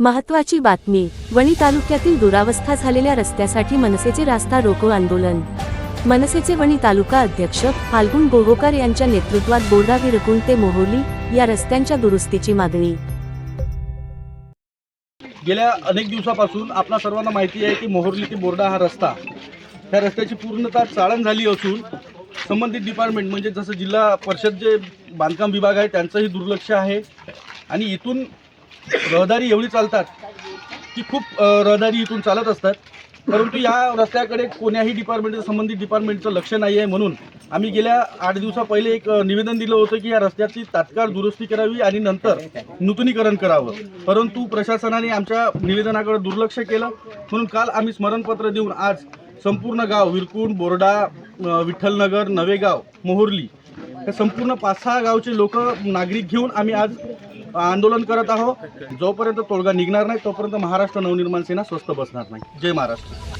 महत्वाची बातमी. वणी तालुक्यातील दुरावस्था झालेल्या रस्त्यासाठी मनसेचे रास्ता रोको आंदोलन. मनसेचे वणी तालुका अध्यक्ष फाल्गुन गोगोकर यांच्या नेतृत्वात बोर्डा विरकुण ते मोहोली या रस्त्यांच्या दुरुस्तीची मागणी. गेल्या अनेक दिवसापासून आपल्या सर्वांना माहिती आहे की मोहोर्ली ते बोर्डा हा रस्ता त्या रस्त्याची पूर्णतः चाळण झाली असून संबंधित डिपार्टमेंट म्हणजे जसं जिल्हा परिषद जे बांधकाम विभाग आहे त्यांचंही दुर्लक्ष आहे. आणि इथून रहदारी एवढी चालतात की खूप रहदारी इथून चालत असतात. परंतु या रस्त्याकडे कोण्याही डिपार्टमेंटचं संबंधित डिपार्टमेंटचं लक्ष नाही आहे म्हणून आम्ही गेल्या आठ दिवसा पहिले एक निवेदन दिलं होतं की या रस्त्याची तात्काळ दुरुस्ती करावी आणि नंतर नूतनीकरण करावं. परंतु प्रशासनाने आमच्या निवेदनाकडे दुर्लक्ष केलं. म्हणून काल आम्ही स्मरणपत्र देऊन आज संपूर्ण गाव विरकुण बोर्डा विठ्ठलनगर नवेगाव मोहोर्ली हे संपूर्ण पाच सहा गावचे लोक नागरिक घेऊन आम्ही आज आंदोलन करत आहोत. जोपर्यंत तोडगा निघणार नाही तोपर्यंत महाराष्ट्र नवनिर्माण सेना स्वस्त बसणार नाही. जय महाराष्ट्र.